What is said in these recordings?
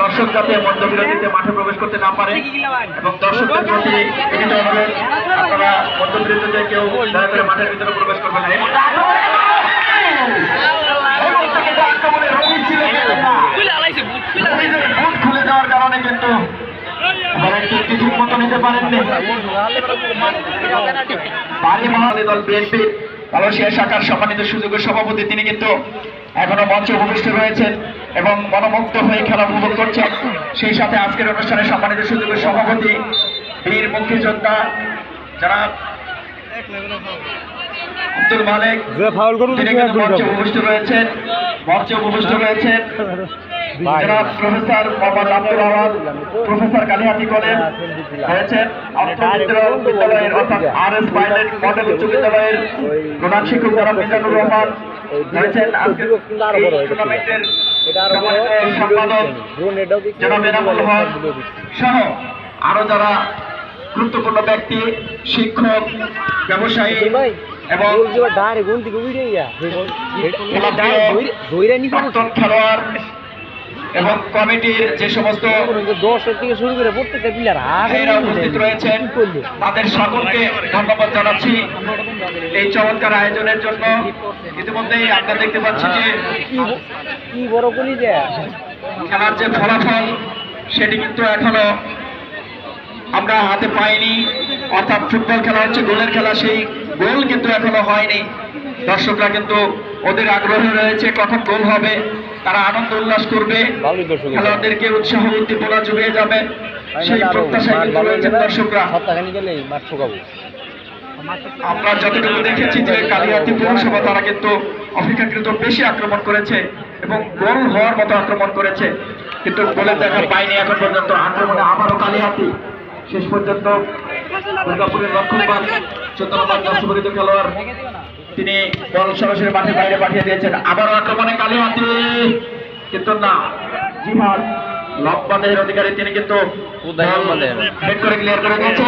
দর্শক যাতে মধ্যবিরতিতে মাঠে প্রবেশ করতে না পারে এবং দর্শকদের প্রতি বিনীত অনুরোধ আপনারা মধ্যবিরতিতে কেউ দয়া করে মাঠের ভিতরে প্রবেশ করবেন না। খুলে যাওয়ার কারণে কিন্তু ঠিক মতো নিতে পারেননি বাড়ি মহালী দল বিএনপি মালয়েশিয়া শাখার সম্মানিত সুযোগের সভাপতি তিনি কিন্তু এখনও মঞ্চে উপবিষ্ট রয়েছেন এবং মনোমুগ্ধ হয়ে খেলা উপভোগ করছেন। সেই সাথে আজকের অনুষ্ঠানে সম্মানিত সুযোগের সভাপতি বীর মুক্তিযোদ্ধা যারা আব্দুল মালিক তিনি কিন্তু মঞ্চে উপবিষ্ট রয়েছেন। মঞ্চে উপবিষ্ট রয়েছেন যারা প্রফেসর মোহাম্মদ আব্দুল আওয়াজ প্রফেসর কালিহাতি কলেজ রয়েছেন। বিদ্যালয়ের অর্থাৎ আর এস পাইলট মডেল উচ্চ বিদ্যালয়ের প্রধান শিক্ষক যারা মিজানুর রহমান আরও যারা গুরুত্বপূর্ণ ব্যক্তি শিক্ষক ব্যবসায়ী এবং খেলোয়াড় এবং কমিটির যে সমস্ত থেকে শুরু করে প্রত্যেকটা প্লেয়ার ভাইয়েরা উপস্থিত রয়েছেন। তাদের সকলকে ধন্যবাদ জানাচ্ছি। এই চমৎকার আয়োজনের জন্য ইতিমধ্যেই আপনারা দেখতে পাচ্ছেন যে কি বড় দেয় খেলার যে ফলাফল সেটি কিন্তু এখনও আমরা হাতে পাইনি। অর্থাৎ ফুটবল খেলা হচ্ছে গোলের খেলা সেই গোল কিন্তু এখনও হয়নি। দর্শকরা কিন্তু ওদের আগ্রহ রয়েছে কখন গোল হবে তারা আনন্দ উল্লাস করবে খেলোয়াড়দেরকে উৎসাহ উদ্দীপনা জুড়িয়ে যাবে সেই প্রত্যাশায় কিন্তু রয়েছেন দর্শকরা। আমরা যতটুকু দেখেছি যে কালিয়াতি পৌরসভা তারা কিন্তু অপেক্ষাকৃত বেশি আক্রমণ করেছে এবং গোল হওয়ার মতো আক্রমণ করেছে। কিন্তু গোলের দেখা পায়নি এখন পর্যন্ত। আক্রমণে আবারও কালিহাতি শেষ পর্যন্ত দুর্গাপুরের রক্ষণবাদ চোদ্দ নম্বর খেলোয়াড়। তিনি বল সরাসরি মাঠের বাইরে পাঠিয়ে দিয়েছেন। আবারও আক্রমণে কালিহাতি কিন্তু না জিহাদ লম্বাদের অধিকারী তিনি কিন্তু হেড করে ক্লিয়ার করে দিয়েছেন।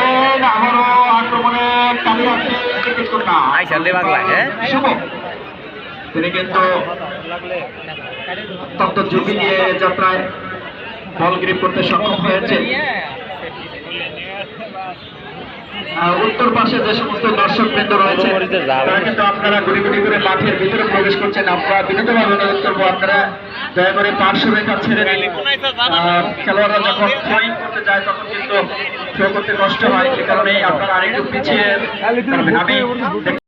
আবারও আক্রমণে কিন্তু না। হ্যাঁ? শুভ। তিনি কিন্তু অত্যন্ত ঝুঁকি নিয়ে যাত্রায় বল গ্রিপ করতে সক্ষম হয়েছে উত্তর পাশে যে সমস্ত দর্শক বৃন্দ রয়েছে তারা কিন্তু আপনারা গুটি গুটি করে মাঠের ভিতরে প্রবেশ করছেন। আমরা বিনোদনভাবে অনুরোধ করব। আপনারা দয়া করে পার্শ্ব রেখা ছেড়ে দিন। খেলোয়াড়রা যখন থ্রোয়িং করতে যায় তখন কিন্তু থ্রো করতে কষ্ট হয়। সে কারণে আপনারা আরেকটু পিছিয়ে আমি